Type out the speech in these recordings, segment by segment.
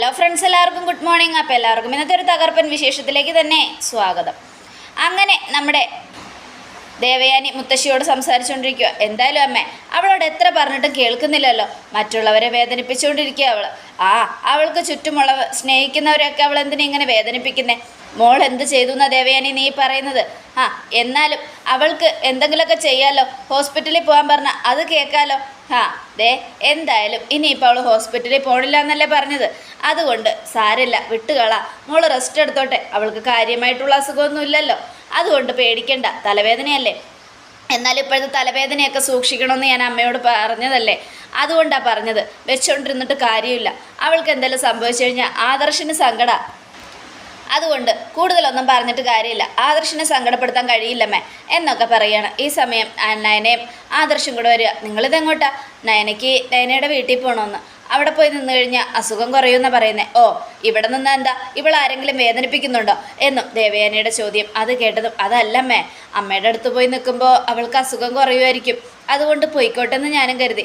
Hello friends എല്ലാവർക്കും good morning അപ്പോൾ എല്ലാവർക്കും ഇന്നത്തെ ഒരു തകർപ്പൻ വിശേഷത്തിലേക്ക് തന്നെ സ്വാഗതം. അങ്ങനെ നമ്മുടെ ദേവയാനി മുത്തശ്ശിയോട് സംസാരിച്ചുകൊണ്ടിരിക്കുക എന്തായാലും അമ്മേ അവളോട് എത്ര പറഞ്ഞിട്ടും കേൾക്കുന്നില്ലല്ലോ. മറ്റുള്ളവരെ വേദനിപ്പിച്ചുകൊണ്ടിരിക്കുക അവൾ ആ അവൾക്ക് ചുറ്റുമുള്ള സ്നേഹിക്കുന്നവരെയൊക്കെ അവൾ എന്തിനാ ഇങ്ങനെ വേദനിപ്പിക്കുന്നേ? മോൾ എന്ത് ചെയ്തു എന്നാ ദേവയാനി നീ പറയുന്നത്? ആ എന്നാലും അവൾക്ക് എന്തെങ്കിലുമൊക്കെ ചെയ്യാലോ? ഹോസ്പിറ്റലിൽ പോകാൻ പറഞ്ഞാൽ അത് കേൾക്കാലോ? ആ ദേ എന്തായാലും ഇനിയിപ്പോൾ അവൾ ഹോസ്പിറ്റലിൽ പോകണില്ല എന്നല്ലേ പറഞ്ഞത്. അതുകൊണ്ട് സാരില്ല വിട്ടുകള. മോൾ റെസ്റ്റ് എടുത്തോട്ടെ. അവൾക്ക് കാര്യമായിട്ടുള്ള അസുഖമൊന്നും ഇല്ലല്ലോ. അതുകൊണ്ട് പേടിക്കണ്ട തലവേദനയല്ലേ? എന്നാൽ ഇപ്പോഴത്തെ തലവേദനയൊക്കെ സൂക്ഷിക്കണമെന്ന് ഞാൻ അമ്മയോട് പറഞ്ഞതല്ലേ? അതുകൊണ്ടാണ് പറഞ്ഞത്. വെച്ചുകൊണ്ടിരുന്നിട്ട് കാര്യമില്ല. അവൾക്ക് എന്തെങ്കിലും സംഭവിച്ചു കഴിഞ്ഞാൽ ആദർശിന് സങ്കട. അതുകൊണ്ട് കൂടുതലൊന്നും പറഞ്ഞിട്ട് കാര്യമില്ല. ആദർശിനെ സങ്കടപ്പെടുത്താൻ കഴിയില്ലമ്മേ എന്നൊക്കെ പറയാണ്. ഈ സമയം നയനയും ആദർശും കൂടെ വരിക. നിങ്ങളിതെങ്ങോട്ടാ? നയനയ്ക്ക് നയനയുടെ വീട്ടിൽ പോകണമെന്ന് അവിടെ പോയി നിന്ന് കഴിഞ്ഞാൽ അസുഖം കുറയുമെന്നാണ് പറയുന്നത് ഓ ഇവിടെ നിന്ന് എന്താ? ഇവൾ ആരെങ്കിലും വേദനിപ്പിക്കുന്നുണ്ടോ? എന്നും ദേവയാനിയുടെ ചോദ്യം അത് കേട്ടതും അതല്ലമ്മേ അമ്മയുടെ അടുത്ത് പോയി നിൽക്കുമ്പോൾ അവൾക്ക് അസുഖം കുറയുമായിരിക്കും. അതുകൊണ്ട് പോയിക്കോട്ടെ എന്ന് ഞാനും കരുതി.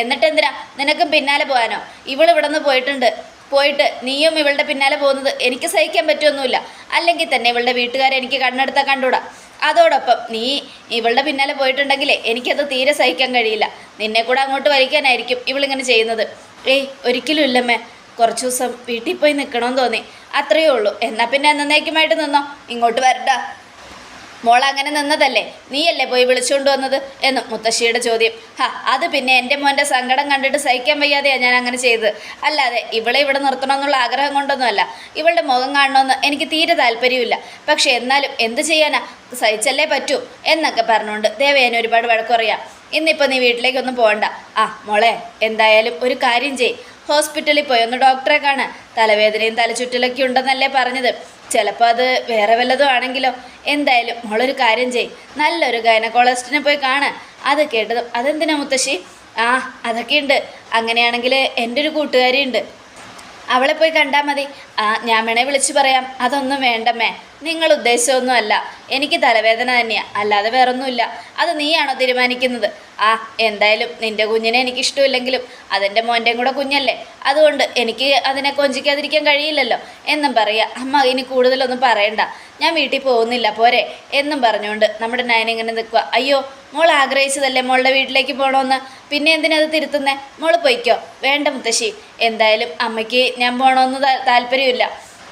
എന്നിട്ട് എന്തിനാ നിനക്കും പിന്നാലെ പോകാനോ ഇവൾ ഇവിടെ നിന്ന് പോയിട്ടുണ്ട്. പോയിട്ട് നീയും ഇവളുടെ പിന്നാലെ പോകുന്നത് എനിക്ക് സഹിക്കാൻ പറ്റുമൊന്നുമില്ല അല്ലെങ്കിൽ തന്നെ ഇവളുടെ വീട്ടുകാരെ എനിക്ക് കണ്ണെടുത്താൽ കണ്ടൂടാ അതോടൊപ്പം നീ ഇവളുടെ പിന്നാലെ പോയിട്ടുണ്ടെങ്കിലേ എനിക്കത് തീരെ സഹിക്കാൻ കഴിയില്ല. നിന്നെ കൂടെ അങ്ങോട്ട് വലിക്കാനായിരിക്കും ഇവളിങ്ങനെ ചെയ്യുന്നത്. ഏയ് ഒരിക്കലും ഇല്ലമ്മേ. കുറച്ച് ദിവസം വീട്ടിൽ പോയി നിൽക്കണമെന്ന് തോന്നി. അത്രയേ ഉള്ളൂ. എന്നാൽ പിന്നെ എന്നേക്കുമായിട്ട് നിന്നോ. ഇങ്ങോട്ട് വരണ്ട. മോൾ അങ്ങനെ നിന്നതല്ലേ? നീയല്ലേ പോയി വിളിച്ചുകൊണ്ട് വന്നത്? എന്നും മുത്തശ്ശിയുടെ ചോദ്യം. ഹാ അത് പിന്നെ എന്റെ മോന്റെ സങ്കടം കണ്ടിട്ട് സഹിക്കാൻ വയ്യാതെയാണ് ഞാൻ അങ്ങനെ ചെയ്തത്. അല്ലാതെ ഇവളെ ഇവിടെ നിർത്തണമെന്നുള്ള ആഗ്രഹം കൊണ്ടൊന്നുമല്ല. ഇവളുടെ മുഖം കാണണമെന്ന് എനിക്ക് തീരെ താല്പര്യമില്ല. പക്ഷെ എന്നാലും എന്ത് ചെയ്യാനാ? സഹിച്ചല്ലേ പറ്റൂ എന്നൊക്കെ പറഞ്ഞുകൊണ്ട് ദേവയാന ഒരുപാട് വഴക്കുറയാം ഇന്നിപ്പോൾ നീ വീട്ടിലേക്കൊന്നും പോകണ്ട ആ മോളെ എന്തായാലും ഒരു കാര്യം ചെയ് ഹോസ്പിറ്റലിൽ പോയി. ഒന്ന് ഡോക്ടറെ കാണാൻ. തലവേദനയും തലചുറ്റലൊക്കെ ഉണ്ടെന്നല്ലേ പറഞ്ഞത്. ചിലപ്പോൾ അത് വേറെ വല്ലതും ആണെങ്കിലോ. എന്തായാലും മോളൊരു കാര്യം ചെയ് നല്ലൊരു ഗൈനക്കോളജിസ്റ്റിനെ പോയി കാണാൻ. അത് കേട്ടത് അതെന്തിനാ മുത്തശ്ശി? ആ അതൊക്കെ ഉണ്ട് അങ്ങനെയാണെങ്കിൽ എന്റെ ഒരു കൂട്ടുകാരിയുണ്ട്. അവളെ പോയി കണ്ടാൽ മതി. ആ ഞാൻ വേണേ വിളിച്ചു പറയാം. അതൊന്നും വേണ്ടമ്മേ നിങ്ങൾ ഉദ്ദേശമൊന്നുമല്ല എനിക്ക് തലവേദന തന്നെയാണ് അല്ലാതെ വേറൊന്നുമില്ല. അത് നീയാണോ തീരുമാനിക്കുന്നത്? ആ എന്തായാലും നിന്റെ കുഞ്ഞിനെ എനിക്ക് ഇഷ്ടമില്ലെങ്കിലും അതെന്റെ മോന്റെയും കൂടെ കുഞ്ഞല്ലേ? അതുകൊണ്ട് എനിക്ക് അതിനെ കൊഞ്ചിക്കാതിരിക്കാൻ കഴിയില്ലല്ലോ. എന്നും പറയാ അമ്മ ഇനി കൂടുതലൊന്നും പറയണ്ട. ഞാൻ വീട്ടിൽ പോകുന്നില്ല പോരെ. എന്നും പറഞ്ഞുകൊണ്ട് നമ്മുടെ നയനിങ്ങനെ നിൽക്കുക അയ്യോ മോൾ ആഗ്രഹിച്ചതല്ലേ മോളുടെ വീട്ടിലേക്ക് പോകണമെന്ന് പിന്നെ എന്തിനത് തിരുത്തുന്നേ? മോൾ പൊയ്ക്കോ. വേണ്ട മുത്തശ്ശി. എന്തായാലും അമ്മയ്ക്ക് ഞാൻ പോകണമെന്ന് താല്പര്യമില്ല.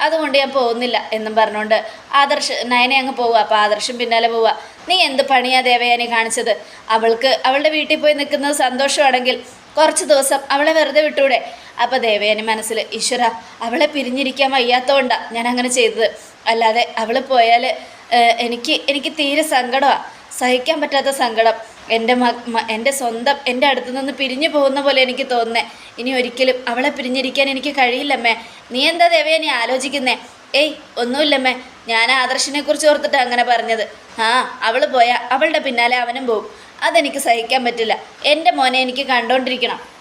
അതുകൊണ്ട് ഞാൻ പോകുന്നില്ല എന്നും പറഞ്ഞുകൊണ്ട് ആദർശ് നയനെ അങ്ങ് പോവുക അപ്പോൾ ആദർശം പിന്നാലെ പോവുക. നീ എന്ത് പണിയാ ദേവയാനി കാണിച്ചത്? അവൾക്ക് അവളുടെ വീട്ടിൽ പോയി നിൽക്കുന്നത് സന്തോഷമാണെങ്കിൽ കുറച്ച് ദിവസം അവളെ വെറുതെ വിട്ടൂടെ? അപ്പോൾ ദേവയാനി മനസ്സിൽ ഈശ്വര അവളെ പിരിഞ്ഞിരിക്കാൻ വയ്യാത്തതുകൊണ്ടാണ് ഞാൻ അങ്ങനെ ചെയ്തത്. അല്ലാതെ അവൾ പോയാൽ എനിക്ക് എനിക്ക് തീരെ സങ്കടമാണ് സഹിക്കാൻ പറ്റാത്ത സങ്കടം. എന്റെ എന്റെ സ്വന്തം എന്റെ അടുത്തു നിന്ന് പിരിഞ്ഞു പോകുന്ന പോലെ എനിക്ക് തോന്നുന്നേ. ഇനി ഒരിക്കലും അവളെ പിരിഞ്ഞിരിക്കാൻ എനിക്ക് കഴിയില്ലമ്മേ. നീ എന്താ ദേവയെ നീ ആലോചിക്കുന്നേ? ഏയ് ഒന്നുമില്ലമ്മേ. ഞാൻ ആദർശിനെ കുറിച്ച് ഓർത്തിട്ട് അങ്ങനെ പറഞ്ഞത്. ആ അവൾ പോയാൽ അവളുടെ പിന്നാലെ അവനും പോകും അതെനിക്ക് സഹിക്കാൻ പറ്റില്ല. എന്റെ മോനെ എനിക്ക് കണ്ടോണ്ടിരിക്കണം.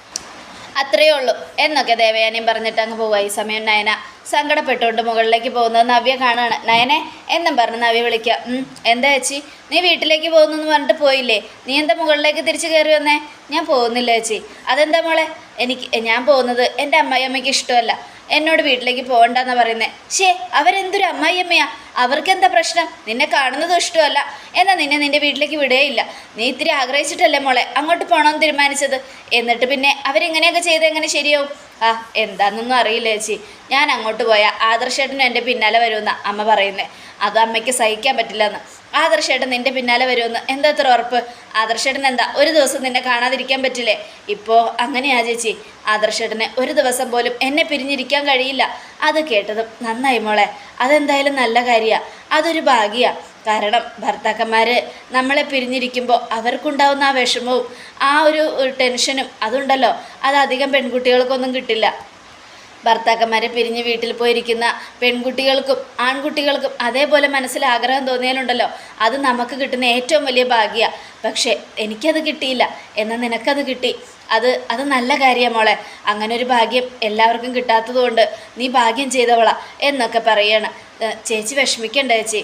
അത്രയേ ഉള്ളൂ. എന്നൊക്കെ ദേവയാനിയും പറഞ്ഞിട്ട് അങ്ങ് പോവുക ഈ സമയം നയന സങ്കടപ്പെട്ടുകൊണ്ട് മുകളിലേക്ക് പോകുന്നത് നവ്യ കാണുകയാണ് നയനെ എന്നും പറഞ്ഞ് നവ്യ വിളിക്കുക. "ഉം, എന്താ ചേച്ചി? നീ വീട്ടിലേക്ക് പോകുന്നു എന്ന് പറഞ്ഞിട്ട് പോയില്ലേ? നീ എന്താ മുകളിലേക്ക് തിരിച്ചു കയറി വന്നേ? ഞാൻ പോകുന്നില്ല ചേച്ചി. അതെന്താ മോളെ? എനിക്ക് ഞാൻ പോകുന്നത് എന്റെ അമ്മായിയമ്മയ്ക്ക് ഇഷ്ടമല്ല. എന്നോട് വീട്ടിലേക്ക് പോകണ്ടെന്നാണ് പറയുന്നത് ഷേ അവരെന്തൊരു അമ്മായിയമ്മയാ? അവർക്ക് എന്താ പ്രശ്നം? നിന്നെ കാണുന്നതും ഇഷ്ടമല്ല. എന്നാൽ നിന്നെ നിന്റെ വീട്ടിലേക്ക് വിടുകയില്ല നീ ഇത്തിരി ആഗ്രഹിച്ചിട്ടല്ലേ മോളെ? അങ്ങോട്ട് പോകണമെന്ന് തീരുമാനിച്ചത്. എന്നിട്ട് പിന്നെ അവരിങ്ങനെയൊക്കെ ചെയ്ത് എങ്ങനെ ശരിയാവും? ആ എന്താണെന്നൊന്നും അറിയില്ല ചേച്ചി. ഞാൻ അങ്ങോട്ട് പോയാൽ ആദർശേട്ടനും എന്റെ പിന്നാലെ വരുമെന്ന് അമ്മ പറയുന്നത് അത് അമ്മയ്ക്ക് സഹിക്കാൻ പറ്റില്ലെന്ന്. ആദർശേട്ടൻ നിന്റെ പിന്നാലെ വരുമെന്ന് എന്താ ഇത്ര ഉറപ്പ്? ആദർശേട്ടൻ എന്താ ഒരു ദിവസം നിന്നെ കാണാതിരിക്കാൻ പറ്റില്ലേ? ഇപ്പോൾ അങ്ങനെയാ ചേച്ചി. ആദർശേട്ടന് ഒരു ദിവസം പോലും എന്നെ പിരിഞ്ഞിരിക്കാൻ കഴിയില്ല. അത് കേട്ടതും നന്നായി മോളെ. അതെന്തായാലും നല്ല കാര്യമാണ് അതൊരു ഭാഗ്യമാണ് കാരണം ഭർത്താക്കന്മാർ നമ്മളെ പിരിഞ്ഞിരിക്കുമ്പോൾ അവർക്കുണ്ടാവുന്ന ആ വിഷമവും ആ ഒരു ടെൻഷനും അതുണ്ടല്ലോ. അത് അധികം പെൺകുട്ടികൾക്കൊന്നും കിട്ടില്ല. ഭർത്താക്കന്മാരെ പിരിഞ്ഞ് വീട്ടിൽ പോയിരിക്കുന്ന പെൺകുട്ടികൾക്കും ആൺകുട്ടികൾക്കും അതേപോലെ മനസ്സിൽ ആഗ്രഹം തോന്നിയാലുണ്ടല്ലോ. അത് നമുക്ക് കിട്ടുന്ന ഏറ്റവും വലിയ ഭാഗ്യമാണ് പക്ഷേ എനിക്കത് കിട്ടിയില്ല. എന്നാൽ നിനക്കത് കിട്ടി. അത് അത് നല്ല കാര്യമാണ് മോളെ. അങ്ങനെ ഒരു ഭാഗ്യം എല്ലാവർക്കും കിട്ടാത്തതുകൊണ്ട് നീ ഭാഗ്യം ചെയ്തവളാ എന്നൊക്കെ പറയണം. ചേച്ചി വിഷമിക്കണ്ട ചേച്ചി.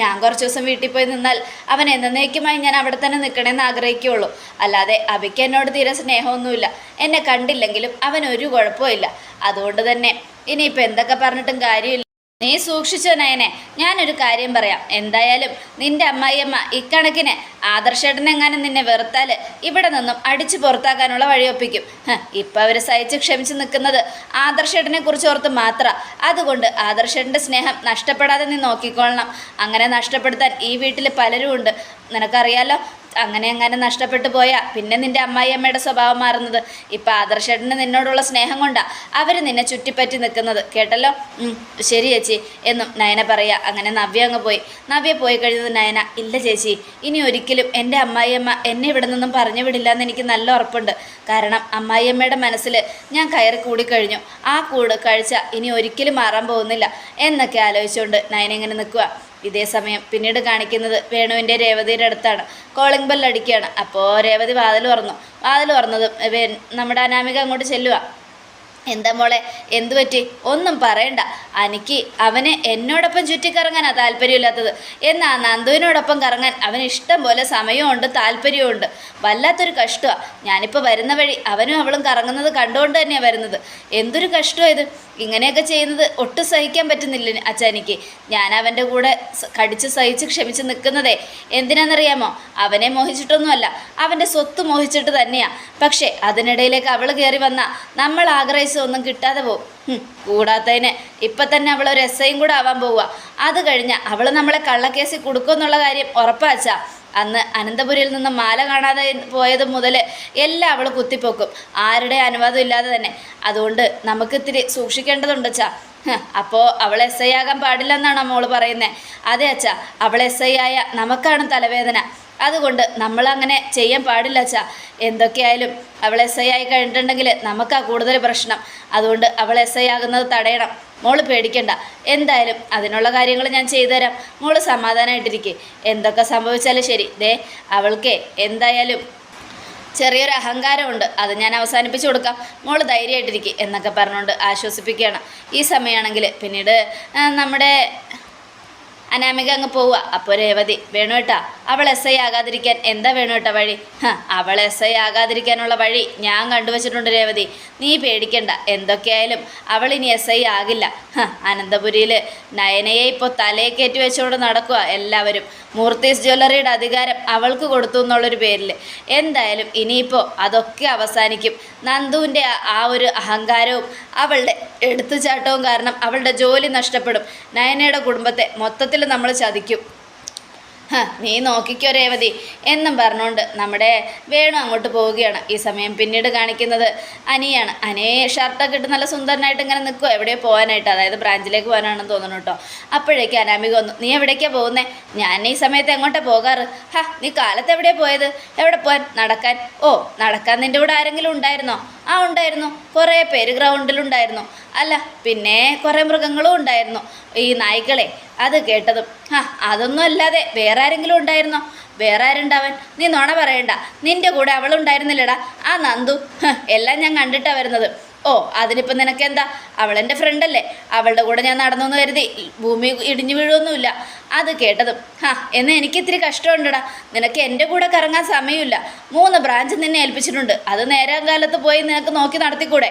ഞാൻ കുറച്ച് ദിവസം വീട്ടിൽ പോയി നിന്നാൽ അവൻ എന്നേക്കുമായി ഞാൻ അവിടെ തന്നെ നിൽക്കണമെന്ന് ആഗ്രഹിക്കുകയുള്ളൂ. അല്ലാതെ അവയ്ക്ക് എന്നോട് തീരെ സ്നേഹമൊന്നുമില്ല. എന്നെ കണ്ടില്ലെങ്കിലും അവൻ ഒരു കുഴപ്പമില്ല അതുകൊണ്ട് തന്നെ ഇനിയിപ്പോൾ എന്തൊക്കെ പറഞ്ഞിട്ടും കാര്യമില്ല. നീ സൂക്ഷിച്ചോ നയനെ. ഞാനൊരു കാര്യം പറയാം. എന്തായാലും നിന്റെ അമ്മായിയമ്മ ഇക്കണക്കിന് ആദർശേട്ടനെങ്ങാനും നിന്നെ വെറുത്താൽ ഇവിടെ നിന്നും അടിച്ചു പുറത്താക്കാനുള്ള വഴിയൊപ്പിക്കും ഇപ്പം അവർ സഹിച്ച് ക്ഷമിച്ച് നിൽക്കുന്നത് ആദർശേട്ടനെ കുറിച്ച് ഓർത്ത് മാത്ര. അതുകൊണ്ട് ആദർശേട്ടന്റെ സ്നേഹം നഷ്ടപ്പെടാതെ നീ നോക്കിക്കൊള്ളണം. അങ്ങനെ നഷ്ടപ്പെടുത്താൻ ഈ വീട്ടിൽ പലരും ഉണ്ട് നിനക്കറിയാലോ അങ്ങനെ അങ്ങനെ നഷ്ടപ്പെട്ടു പോയാൽ പിന്നെ നിന്റെ അമ്മായിയമ്മയുടെ സ്വഭാവം മാറുന്നത്. ഇപ്പം ആദർശേട്ടന് നിന്നോടുള്ള സ്നേഹം കൊണ്ടാ അവർ നിന്നെ ചുറ്റിപ്പറ്റി നിൽക്കുന്നത്. കേട്ടല്ലോ? ശരി ചേച്ചി. എന്നും നയന പറയുക അങ്ങനെ നവ്യ അങ്ങ് പോയി. നവ്യ പോയി കഴിഞ്ഞത് നയന ഇല്ല ചേച്ചി ഇനി ഒരിക്കലും എന്റെ അമ്മായിയമ്മ എന്നെ ഇവിടെ നിന്നും പറഞ്ഞു വിടില്ല എന്ന് എനിക്ക് നല്ല ഉറപ്പുണ്ട്. കാരണം അമ്മായിയമ്മയുടെ മനസ്സിൽ ഞാൻ കയറി കൂടിക്കഴിഞ്ഞു ആ കൂട് കഴിച്ച ഇനി ഒരിക്കലും മാറാൻ പോകുന്നില്ല. എന്നൊക്കെ ആലോചിച്ചുകൊണ്ട് നയന ഇങ്ങനെ നിൽക്കുക ഇതേ സമയം പിന്നീട് കാണിക്കുന്നത് വേണുവിന്റെ രേവതിയുടെ അടുത്താണ്. കോളിംഗ് ബെല്ലടിക്കുകയാണ് അപ്പോൾ രേവതി വാതിൽ തുറന്നു. വാതിൽ തുറന്നതും നമ്മുടെ അനാമിക അങ്ങോട്ട് ചെല്ലുക എന്താ മോളെ എന്തു പറ്റി? ഒന്നും പറയണ്ട. എനിക്ക് അവന് എന്നോടൊപ്പം ചുറ്റിക്കറങ്ങാനാ താല്പര്യമില്ലാത്തത്. എന്നാ നന്ദുവിനോടൊപ്പം കറങ്ങാൻ അവന് ഇഷ്ടം പോലെ സമയമുണ്ട് താല്പര്യമുണ്ട് വല്ലാത്തൊരു കഷ്ടമാണ് ഞാനിപ്പോൾ വരുന്ന വഴി അവനും അവളും കറങ്ങുന്നത് കണ്ടുകൊണ്ട് തന്നെയാണ് വരുന്നത്. എന്തൊരു കഷ്ടമാണ് ഇത്. ഇങ്ങനെയൊക്കെ ചെയ്യുന്നത് ഒട്ടും സഹിക്കാൻ പറ്റുന്നില്ല അച്ഛാ എനിക്ക് ഞാൻ അവന്റെ കൂടെ കടിച്ച് സഹിച്ച് ക്ഷമിച്ച് നിൽക്കുന്നതേ. എന്തിനാണെന്നറിയാമോ അവനെ മോഹിച്ചിട്ടൊന്നുമല്ല. അവന്റെ സ്വത്ത് മോഹിച്ചിട്ട് തന്നെയാണ് പക്ഷേ അതിനിടയിലേക്ക് അവൾ കയറി വന്ന നമ്മൾ ആഗ്രഹിച്ചതൊന്നും കിട്ടാതെ പോകും കൂടാത്തതിന് ഇപ്പം തന്നെ അവൾ ഒരു എസ് ഐയും കൂടെ ആവാൻ പോവുക. അത് കഴിഞ്ഞ് അവൾ നമ്മളെ കള്ളക്കേസിൽ കൊടുക്കുമെന്നുള്ള കാര്യം ഉറപ്പാച്ചാ. അന്ന് അനന്തപുരിയിൽ നിന്ന് മാല കാണാതെ പോയത് മുതൽ എല്ലാം അവൾ കുത്തിപ്പൊക്കും. ആരുടെ അനുവാദം ഇല്ലാതെ തന്നെ. അതുകൊണ്ട് നമുക്ക് ഇത്തിരി സൂക്ഷിക്കേണ്ടതുണ്ട് അച്ഛാ അപ്പോൾ അവൾ എസ് ഐ ആകാൻ പാടില്ലെന്നാണ് മോൾ പറയുന്നത് അതെ അച്ഛാ അവൾ എസ് ഐ ആയ നമുക്കാണ് തലവേദന. അതുകൊണ്ട് നമ്മൾ അങ്ങനെ ചെയ്യാൻ പാടില്ല അച്ഛാ. എന്തൊക്കെയായാലും അവൾ എസ് ഐ ആയി കഴിഞ്ഞിട്ടുണ്ടെങ്കിൽ നമുക്കാ കൂടുതൽ പ്രശ്നം. അതുകൊണ്ട് അവൾ എസ് ഐ ആകുന്നത് തടയണം. മോൾ പേടിക്കണ്ട. എന്തായാലും അതിനുള്ള കാര്യങ്ങൾ ഞാൻ ചെയ്തുതരാം. മോൾ സമാധാനമായിട്ടിരിക്കെ എന്തൊക്കെ സംഭവിച്ചാലും ശരി. ദേ അവൾക്ക് എന്തായാലും ചെറിയൊരു അഹങ്കാരമുണ്ട്. അത് ഞാൻ അവസാനിപ്പിച്ചു കൊടുക്കാം. മോൾ ധൈര്യമായിട്ടിരിക്കും എന്നൊക്കെ പറഞ്ഞുകൊണ്ട് ആശ്വസിപ്പിക്കുകയാണ്. ഈ സമയമാണെങ്കിൽ പിന്നീട് നമ്മുടെ അനാമിക അങ്ങ് പോവുക. അപ്പോൾ രേവതി വേണുവേട്ടാ അവൾ എസ് ഐ ആകാതിരിക്കാൻ എന്താ വേണുവേട്ടാ വഴി? അവൾ എസ് ഐ ആകാതിരിക്കാനുള്ള വഴി ഞാൻ കണ്ടുവച്ചിട്ടുണ്ട് രേവതി. നീ പേടിക്കണ്ട എന്തൊക്കെയായാലും അവൾ ഇനി എസ് ഐ ആകില്ല. അനന്തപുരിയിൽ നയനയെ ഇപ്പോൾ തലയെ കയറ്റി വെച്ചുകൊണ്ട് നടക്കുക എല്ലാവരും. മൂർത്തീസ് ജ്വല്ലറിയുടെ അധികാരം അവൾക്ക് കൊടുത്തു എന്നുള്ളൊരു പേരിൽ എന്തായാലും ഇനിയിപ്പോൾ അതൊക്കെ അവസാനിക്കും. നന്ദുവിന്റെ ആ ഒരു അഹങ്കാരവും അവളുടെ എടുത്തുചാട്ടവും കാരണം അവളുടെ ജോലി നഷ്ടപ്പെടും. നയനയുടെ കുടുംബത്തെ മൊത്തത്തിൽ നമ്മൾ ചതിക്കും. നീ നോക്കിക്കോ രേവതി. എന്നും പറഞ്ഞുകൊണ്ട് നമ്മുടെ വേണു അങ്ങോട്ട് പോവുകയാണ്. ഈ സമയം പിന്നീട് കാണിക്കുന്നത് അനിയാണ്. അനിയെ ഷർട്ടൊക്കെ ഇട്ട് നല്ല സുന്ദരനായിട്ട് ഇങ്ങനെ നിൽക്കുക എവിടെയോ പോകാനായിട്ട് അതായത് ബ്രാഞ്ചിലേക്ക് പോകാനാണെന്ന് തോന്നുന്നു കേട്ടോ. അപ്പോഴേക്ക് അനാമിക വന്നു നീ എവിടേക്കാണ് പോകുന്നത് ഞാൻ ഈ സമയത്ത് എങ്ങോട്ടാ പോകാറ്? ഹാ നീ കാലത്ത് എവിടെയാണ് പോയത്? എവിടെ പോകാൻ നടക്കാൻ? ഓ നടക്കാൻ നിന്റെ കൂടെ ആരെങ്കിലും ഉണ്ടായിരുന്നോ? ആ ഉണ്ടായിരുന്നു. കുറേ പേര് ഗ്രൗണ്ടിലുണ്ടായിരുന്നു. അല്ല പിന്നെ കുറേ മൃഗങ്ങളും ഉണ്ടായിരുന്നു. ഈ നായ്ക്കളെ അത് കേട്ടതും. ആ അതൊന്നും അല്ലാതെ വേറെ ആരെങ്കിലും ഉണ്ടായിരുന്നോ? വേറെ ആരുണ്ടാവൻ? നീ നുണ പറയണ്ട. നിന്റെ കൂടെ അവളുണ്ടായിരുന്നില്ലടാ. ആ നന്ദു. എല്ലാം ഞാൻ കണ്ടിട്ടാണ് വരുന്നത്. ഓ അതിനിപ്പം നിനക്കെന്താ? അവളെന്റെ ഫ്രണ്ടല്ലേ അവളുടെ കൂടെ ഞാൻ നടന്നു എന്ന് കരുതി ഭൂമി ഇടിഞ്ഞു വീഴുമൊന്നുമില്ല അത് കേട്ടതും ഹാ എന്ന് എനിക്ക് ഇത്തിരി കഷ്ടമുണ്ടടാ. നിനക്ക് എന്റെ കൂടെ കറങ്ങാൻ സമയമില്ല. മൂന്ന് ബ്രാഞ്ച് നിന്നെ ഏൽപ്പിച്ചിട്ടുണ്ട്. അത് നേരം കാലത്ത് പോയി നിനക്ക് നോക്കി നടത്തിക്കൂടെ?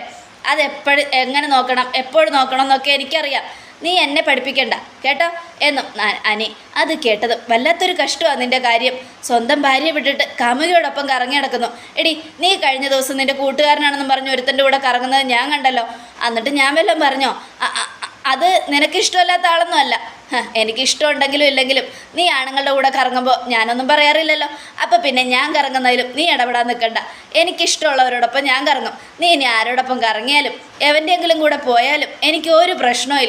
അതെപ്പോഴും എങ്ങനെ നോക്കണം? എപ്പോഴും നോക്കണം എന്നൊക്കെ എനിക്കറിയാം. നീ എന്നെ പഠിപ്പിക്കണ്ട. കേട്ടോ? എന്നും അനി അത് കേട്ടതും വല്ലാത്തൊരു കഷ്ടമാണ് നിന്റെ കാര്യം. സ്വന്തം ഭാര്യയെ വിട്ടിട്ട് കാമുകയോടൊപ്പം കറങ്ങി നടക്കുന്നു. എടി നീ കഴിഞ്ഞ ദിവസം നിന്റെ കൂട്ടുകാരനാണെന്നും പറഞ്ഞ് ഒരുത്തന്റെ കൂടെ കറങ്ങുന്നത് ഞാൻ കണ്ടല്ലോ. എന്നിട്ട് ഞാൻ വല്ലതും പറഞ്ഞോ? അത് നിനക്കിഷ്ടമല്ലാത്ത ആളൊന്നും അല്ല. എനിക്ക് ഇഷ്ടമുണ്ടെങ്കിലും ഇല്ലെങ്കിലും നീ ആണുങ്ങളുടെ കൂടെ കറങ്ങുമ്പോൾ ഞാനൊന്നും പറയാറില്ലല്ലോ. അപ്പം പിന്നെ ഞാൻ കറങ്ങുന്നതിലും നീ ഇടപെടാൻ നിൽക്കണ്ട. എനിക്കിഷ്ടമുള്ളവരോടൊപ്പം ഞാൻ കറങ്ങും. നീ ഇനി ആരോടൊപ്പം കറങ്ങിയാലും എവന്റെയെങ്കിലും കൂടെ പോയാലും എനിക്ക് ഒരു പ്രശ്നവും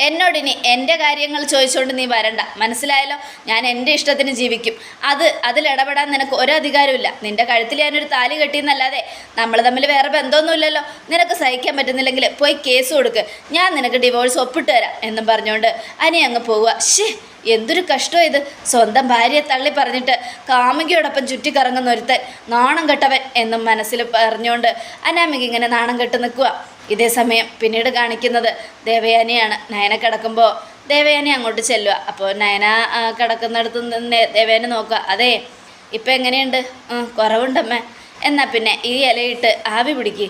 എന്നോടിനി എന്റെ കാര്യങ്ങൾ ചോദിച്ചുകൊണ്ട് നീ വരണ്ട. മനസ്സിലായല്ലോ? ഞാൻ എന്റെ ഇഷ്ടത്തിന് ജീവിക്കും. അത് അതിലിടപെടാൻ നിനക്ക് ഒരു അധികാരമില്ല നിന്റെ കഴുത്തിൽ ഞാനൊരു താലി കെട്ടിയെന്നല്ലാതെ നമ്മൾ തമ്മിൽ വേറെ ബന്ധമൊന്നുമില്ലല്ലോ. നിനക്ക് സഹിക്കാൻ പറ്റുന്നില്ലെങ്കിൽ പോയി കേസ് കൊടുക്ക്. ഞാൻ നിനക്ക് ഡിവോഴ്സ് ഒപ്പിട്ട് തരാം എന്നും പറഞ്ഞുകൊണ്ട് അനി അങ്ങ് പോവുക. ഷേ എന്തൊരു കഷ്ടം ഇത്. സ്വന്തം ഭാര്യയെ തള്ളി പറഞ്ഞിട്ട് കാമുകിയോടൊപ്പം ചുറ്റിക്കറങ്ങുന്ന ഒരുത്തൻ നാണം കെട്ടവൻ എന്നും മനസ്സിൽ പറഞ്ഞുകൊണ്ട് അനാമിക ഇങ്ങനെ നാണം കെട്ട് നിൽക്കുക ഇതേ സമയം പിന്നീട് കാണിക്കുന്നത് ദേവയാനിയാണ്. നയന കിടക്കുമ്പോൾ ദേവയാനി അങ്ങോട്ട് ചെല്ലുക അപ്പോൾ നയന കിടക്കുന്നിടത്ത് നിന്ന് ദേവയാനി നോക്കുക അതെ ഇപ്പം എങ്ങനെയുണ്ട്? കുറവുണ്ടമ്മേ. എന്നാൽ പിന്നെ ഈ ഇലയിട്ട് ആവി പിടിക്ക്.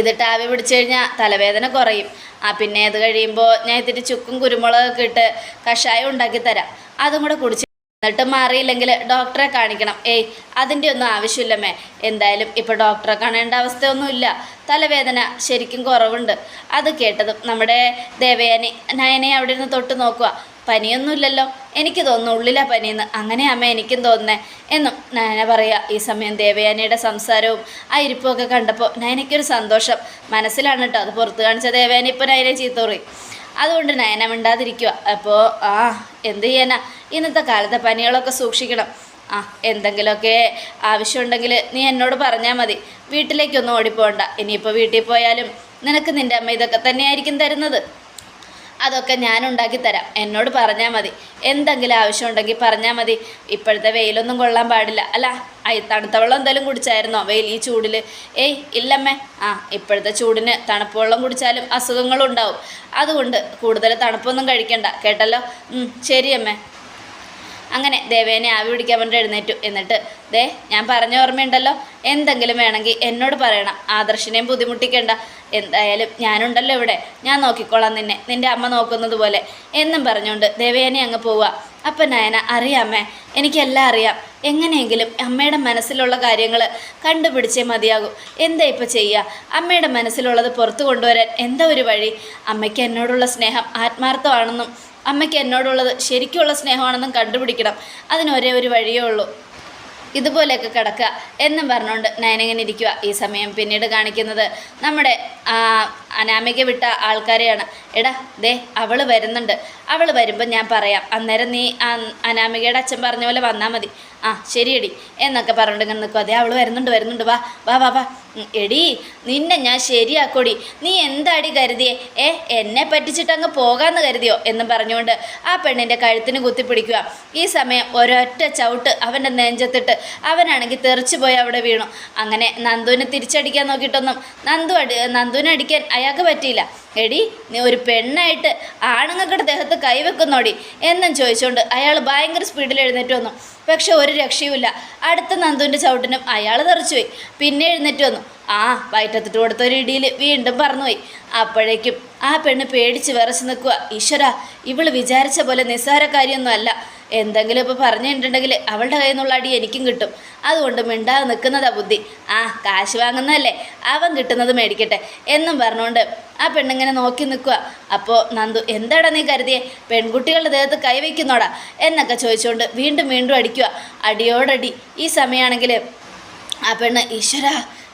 ഇതിട്ട് ആവി പിടിച്ചു കഴിഞ്ഞാൽ തലവേദന കുറയും. ആ പിന്നെ അത് കഴിയുമ്പോൾ ഞാൻ ഇത്തിരി ചുക്കും കുരുമുളകൊക്കെ ഇട്ട് കഷായം ഉണ്ടാക്കി തരാം. അതും കൂടെ കുടിച്ച് എന്നിട്ട് മാറിയില്ലെങ്കിൽ ഡോക്ടറെ കാണിക്കണം. ഏയ് അതിന്റെ ഒന്നും ആവശ്യമില്ലമ്മേ. എന്തായാലും ഇപ്പോൾ ഡോക്ടറെ കാണേണ്ട അവസ്ഥയൊന്നുമില്ല. തലവേദന ശരിക്കും കുറവുണ്ട്. അത് കേട്ടതും നമ്മുടെ ദേവയാനി നയനെ അവിടെ നിന്ന് തൊട്ട് നോക്കുക. പനിയൊന്നുമില്ലല്ലോ. എനിക്ക് തോന്നുന്നു ഉള്ളിലാ പനിയെന്ന്. അങ്ങനെ അമ്മ എനിക്കും തോന്നുന്നേ. എന്നും നയന പറയുക ഈ സമയം ദേവയാനിയുടെ സംസാരവും ആ ഇരിപ്പുമൊക്കെ കണ്ടപ്പോൾ നയനയ്ക്കൊരു സന്തോഷം. മനസ്സിലാണ് കേട്ടോ അത് പുറത്ത് കാണിച്ച ദേവയാനി ഇപ്പോൾ നയനെ ചീത്തോറി അതുകൊണ്ട് നയന മിണ്ടാതിരിക്കുക അപ്പോൾ ആ എന്ത് ചെയ്യാന? ഇന്നത്തെ കാലത്തെ പനികളൊക്കെ സൂക്ഷിക്കണം. ആ എന്തെങ്കിലുമൊക്കെ ആവശ്യമുണ്ടെങ്കിൽ നീ എന്നോട് പറഞ്ഞാൽ മതി. വീട്ടിലേക്കൊന്നും ഓടിപ്പോണ്ട. ഇനിയിപ്പോൾ വീട്ടിൽ പോയാലും നിനക്ക് നിന്റെ അമ്മ ഇതൊക്കെ തന്നെയായിരിക്കും തരുന്നത്. അതൊക്കെ ഞാൻ ഉണ്ടാക്കി തരാം. എന്നോട് പറഞ്ഞാൽ മതി. എന്തെങ്കിലും ആവശ്യം ഉണ്ടെങ്കിൽ പറഞ്ഞാൽ മതി. ഇപ്പോഴത്തെ വെയിലൊന്നും കൊള്ളാൻ പാടില്ല. അല്ല ഈ തണുത്ത വെള്ളം എന്തെങ്കിലും കുടിച്ചായിരുന്നോ? വെയിൽ ഈ ചൂടിൽ ഏയ് ഇല്ലമ്മേ. ആ ഇപ്പോഴത്തെ ചൂടിന് തണുപ്പ് വെള്ളം കുടിച്ചാലും അസുഖങ്ങളും ഉണ്ടാവും അതുകൊണ്ട് കൂടുതൽ തണുപ്പൊന്നും കഴിക്കണ്ട. കേട്ടല്ലോ? ഉം, ശരി അമ്മേ അങ്ങനെ ദേവേനെ ആവി പിടിക്കാൻ വേണ്ടി എഴുന്നേറ്റു. എന്നിട്ട് ദേ ഞാൻ പറഞ്ഞ ഓർമ്മയുണ്ടല്ലോ? എന്തെങ്കിലും വേണമെങ്കിൽ എന്നോട് പറയണം. ആദർശിനെയും ബുദ്ധിമുട്ടിക്കേണ്ട. എന്തായാലും ഞാനുണ്ടല്ലോ ഇവിടെ. ഞാൻ നോക്കിക്കോളാം നിന്നെ. നിന്റെ അമ്മ നോക്കുന്നത് പോലെ. എന്നും പറഞ്ഞുകൊണ്ട് ദേവേനെ അങ്ങ് പോവുക. അപ്പം നയന അറിയാമേ എനിക്കെല്ലാം അറിയാം. എങ്ങനെയെങ്കിലും അമ്മയുടെ മനസ്സിലുള്ള കാര്യങ്ങൾ കണ്ടുപിടിച്ചേ മതിയാകൂ. എന്താ ഇപ്പോൾ ചെയ്യുക അമ്മയുടെ മനസ്സിലുള്ളത് പുറത്തു കൊണ്ടുവരാൻ എന്താ ഒരു വഴി? അമ്മയ്ക്ക് എന്നോടുള്ള സ്നേഹം ആത്മാർത്ഥമാണെന്നും അമ്മയ്ക്ക് എന്നോടുള്ളത് ശരിക്കുള്ള സ്നേഹമാണെന്നും കണ്ടുപിടിക്കണം. അതിന് ഒരേ വഴിയേ ഉള്ളൂ. ഇതുപോലെയൊക്കെ കിടക്കുക എന്നും പറഞ്ഞുകൊണ്ട് നയനങ്ങനെ ഇരിക്കുക ഈ സമയം പിന്നീട് കാണിക്കുന്നത് നമ്മുടെ അനാമിക വിട്ട ആൾക്കാരെയാണ്. എടാ ദേ അവൾ വരുന്നുണ്ട്. അവൾ വരുമ്പോൾ ഞാൻ പറയാം. അന്നേരം നീ അനാമികയുടെ അച്ഛൻ പറഞ്ഞ പോലെ വന്നാൽ മതി. ആ ശരിയടി. എന്നൊക്കെ പറഞ്ഞിട്ട് നിൽക്കും അതെ അവൾ വരുന്നുണ്ട് വരുന്നുണ്ട്. വാ വാ വാ വാ. എടി നിന്നെ ഞാൻ ശരിയാക്കോടി. നീ എന്താടി കരുതിയേ? ഏ എന്നെ പറ്റിച്ചിട്ട് അങ്ങ് പോകാമെന്ന് കരുതിയോ? എന്ന് പറഞ്ഞുകൊണ്ട് ആ പെണ്ണിന്റെ കഴുത്തിന് കുത്തിപ്പിടിക്കുക ഈ സമയം ഒരൊറ്റ ചവിട്ട് അവന്റെ നെഞ്ചത്തിട്ട് അവനാണെങ്കിൽ തെറിച്ചു പോയി അവിടെ വീണു. അങ്ങനെ നന്ദുവിനെ തിരിച്ചടിക്കാൻ നോക്കിയിട്ടൊന്നും നന്ദു അടി നന്ദുവിനെ അടിക്കാൻ അയാൾക്ക് പറ്റിയില്ല. എടി നീ ഒരു പെണ്ണായിട്ട് ആണുങ്ങളുടെ ദേഹത്ത് കൈവെക്കുന്നോടി എന്നും ചോദിച്ചുകൊണ്ട് അയാൾ ഭയങ്കര സ്പീഡിൽ എഴുന്നേറ്റ് വന്നു. പക്ഷെ ഒരു രക്ഷയുമില്ല. അടുത്ത നന്ദുവിന്റെ ചവിട്ടിനും അയാൾ തെറിച്ചുപോയി. പിന്നെ എഴുന്നേറ്റ് വന്നു. ആ വയറ്റത്തിട്ട് കൊടുത്ത ഒരു ഇടിയിൽ വീണ്ടും പറന്നുപോയി. അപ്പോഴേക്കും ആ പെണ്ണ് പേടിച്ച് വിറച്ച് നിൽക്കുക ഈശ്വര ഇവൾ വിചാരിച്ച പോലെ നിസ്സാര കാര്യമൊന്നും അല്ല എന്തെങ്കിലും ഇപ്പോൾ പറഞ്ഞിട്ടുണ്ടെങ്കിൽ അവളുടെ കയ്യിൽ നിന്നുള്ള അടി എനിക്കും കിട്ടും. അതുകൊണ്ട് മിണ്ടാതെ നിൽക്കുന്നതാ ബുദ്ധി. ആ കാശ് വാങ്ങുന്നതല്ലേ? അവൻ കിട്ടുന്നത് മേടിക്കട്ടെ. എന്നും പറഞ്ഞുകൊണ്ട് ആ പെണ്ണിങ്ങനെ നോക്കി നിൽക്കുക അപ്പോൾ നന്ദു എന്താടാ നീ കരുതിയേ? പെൺകുട്ടികളുടെ ദേഹത്ത് കൈവയ്ക്കുന്നോടാ? എന്നൊക്കെ ചോദിച്ചുകൊണ്ട് വീണ്ടും വീണ്ടും അടിക്കുക അടിയോടടി. ഈ സമയമാണെങ്കിൽ ആ പെണ്ണ് ഈശ്വര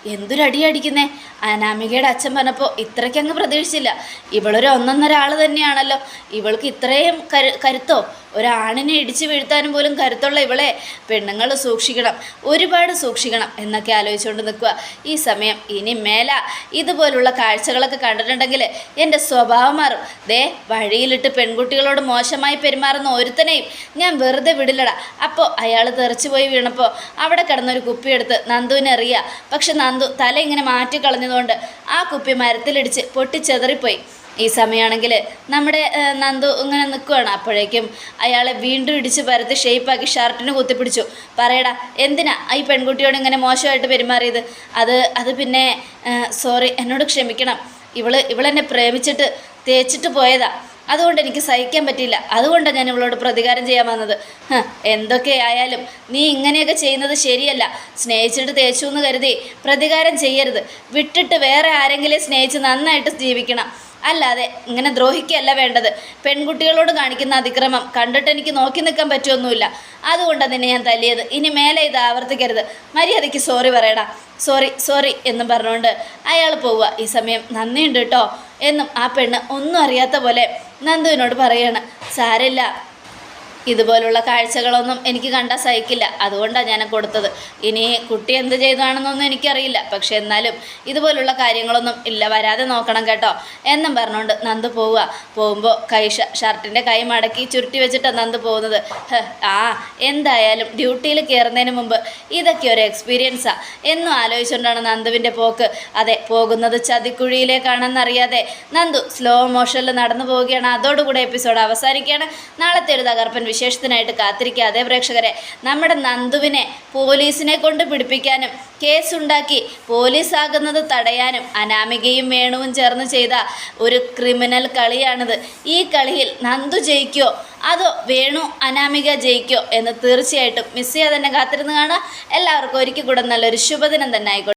എന്തൊരടി അടിക്കുന്നേ? അനാമികയുടെ അച്ഛൻ പറഞ്ഞപ്പോൾ ഇത്രയ്ക്കങ്ങ് പ്രതീക്ഷിച്ചില്ല. ഇവളൊരു ഒന്നൊന്നര ആൾ തന്നെയാണല്ലോ. ഇവൾക്ക് ഇത്രയും കരു കരുത്തോ? ഒരാണിനെ ഇടിച്ചു വീഴ്ത്താനും പോലും കരുത്തുള്ള ഇവളെ പെണ്ണുങ്ങൾ സൂക്ഷിക്കണം. ഒരുപാട് സൂക്ഷിക്കണം എന്നൊക്കെ ആലോചിച്ചുകൊണ്ട് നിൽക്കുക. ഈ സമയം ഇനി മേല ഇതുപോലുള്ള കാഴ്ചകളൊക്കെ കണ്ടിട്ടുണ്ടെങ്കിൽ എന്റെ സ്വഭാവം മാറും. ദേ വഴിയിലിട്ട് പെൺകുട്ടികളോട് മോശമായി പെരുമാറുന്ന ഒരുത്തനെയും ഞാൻ വെറുതെ വിടില്ലടാ. അപ്പോൾ അയാൾ തെറിച്ചു പോയി വീണപ്പോൾ അവിടെ കിടന്നൊരു കുപ്പിയെടുത്ത് നന്ദുവിനെ അറിയുക പക്ഷെ നന്ദു തല ഇങ്ങനെ മാറ്റിക്കളഞ്ഞതുകൊണ്ട് ആ കുപ്പി മരത്തിലിടിച്ച് പൊട്ടിച്ചെതറിപ്പോയി. ഈ സമയമാണെങ്കിൽ നമ്മുടെ നന്ദു ഇങ്ങനെ നിൽക്കുകയാണ് അപ്പോഴേക്കും അയാളെ വീണ്ടും ഇടിച്ച് പരത്ത് ഷേപ്പാക്കി ഷർട്ടിന് കുത്തിപ്പിടിച്ചു. പറയടാ എന്തിനാ ഈ പെൺകുട്ടിയോട് ഇങ്ങനെ മോശമായിട്ട് പെരുമാറിയത്? അത് അത് പിന്നെ സോറി എന്നോട് ക്ഷമിക്കണം. ഇവൾ ഇവളെന്നെ പ്രേമിച്ചിട്ട് തേച്ചിട്ട് പോയതാ. അതുകൊണ്ട് എനിക്ക് സഹിക്കാൻ പറ്റില്ല അതുകൊണ്ടാണ് ഞാൻ ഇവളോട് പ്രതികാരം ചെയ്യാൻ വന്നത്. എന്തൊക്കെ ആയാലും നീ ഇങ്ങനെയൊക്കെ ചെയ്യുന്നത് ശരിയല്ല. സ്നേഹിച്ചിട്ട് തേച്ചു എന്ന് കരുതി പ്രതികാരം ചെയ്യരുത്. വിട്ടിട്ട് വേറെ ആരെങ്കിലും സ്നേഹിച്ച് നന്നായിട്ട് ജീവിക്കണം. അല്ലാതെ ഇങ്ങനെ ദ്രോഹിക്കുകയല്ല വേണ്ടത്. പെൺകുട്ടികളോട് കാണിക്കുന്ന അതിക്രമം കണ്ടിട്ട് എനിക്ക് നോക്കി നിൽക്കാൻ പറ്റുമൊന്നുമില്ല അതുകൊണ്ടാണ് നിന്നെ ഞാൻ തല്ലിയത്. ഇനി മേലെ ഇത് ആവർത്തിക്കരുത്. മര്യാദയ്ക്ക് സോറി പറയടാ. സോറി സോറി എന്നും പറഞ്ഞുകൊണ്ട് അയാൾ പോവുക. ഈ സമയം നന്ദിയുണ്ട് കേട്ടോ. എന്നും ആ പെണ്ണ് ഒന്നും അറിയാത്ത പോലെ നന്ദുവിനോട് പറയാണ് സാരമില്ല ഇതുപോലുള്ള കാഴ്ചകളൊന്നും എനിക്ക് കണ്ടാൽ സഹിക്കില്ല. അതുകൊണ്ടാണ് ഞാൻ കൊടുത്തത്. ഇനി കുട്ടി എന്ത് ചെയ്താണെന്നൊന്നും എനിക്കറിയില്ല. പക്ഷെ എന്നാലും ഇതുപോലുള്ള കാര്യങ്ങളൊന്നും ഇല്ല. വരാതെ നോക്കണം കേട്ടോ. എന്നും പറഞ്ഞുകൊണ്ട് നന്ദു പോവുക. പോകുമ്പോൾ കൈ ഷർട്ടിന്റെ കൈ മടക്കി ചുരുട്ടി വെച്ചിട്ടാണ് നന്ദു പോകുന്നത്. ആ എന്തായാലും ഡ്യൂട്ടിയിൽ കയറുന്നതിന് മുമ്പ് ഇതൊക്കെ ഒരു എക്സ്പീരിയൻസാണ് എന്നും ആലോചിച്ചുകൊണ്ടാണ് നന്ദുവിന്റെ പോക്ക്. അതെ പോകുന്നത് ചതിക്കുഴിയിലേക്കാണെന്നറിയാതെ നന്ദു സ്ലോ മോഷനിൽ നടന്നു പോവുകയാണ്. അതോടുകൂടെ എപ്പിസോഡ് അവസാനിക്കുകയാണ്. നാളത്തെ ഒരു തകർപ്പൻ വിശേഷത്തിനായിട്ട് കാത്തിരിക്കാതെ പ്രേക്ഷകരെ നമ്മുടെ നന്ദുവിനെ പോലീസിനെ കൊണ്ട് പിടിപ്പിക്കാനും കേസുണ്ടാക്കി പോലീസാകുന്നത് തടയാനും അനാമികയും വേണുവും ചേർന്ന് ചെയ്ത ഒരു ക്രിമിനൽ കളിയാണിത്. ഈ കളിയിൽ നന്ദു ജയിക്കോ? അതോ വേണു അനാമിക ജയിക്കോ? എന്ന് തീർച്ചയായിട്ടും മിസ് ചെയ്യാതെ തന്നെ കാത്തിരുന്ന് കാണാം എല്ലാവർക്കും ഒരിക്കൽ കൂടെ നല്ലൊരു ശുഭദിനം തന്നെ ആയിക്കോട്ടെ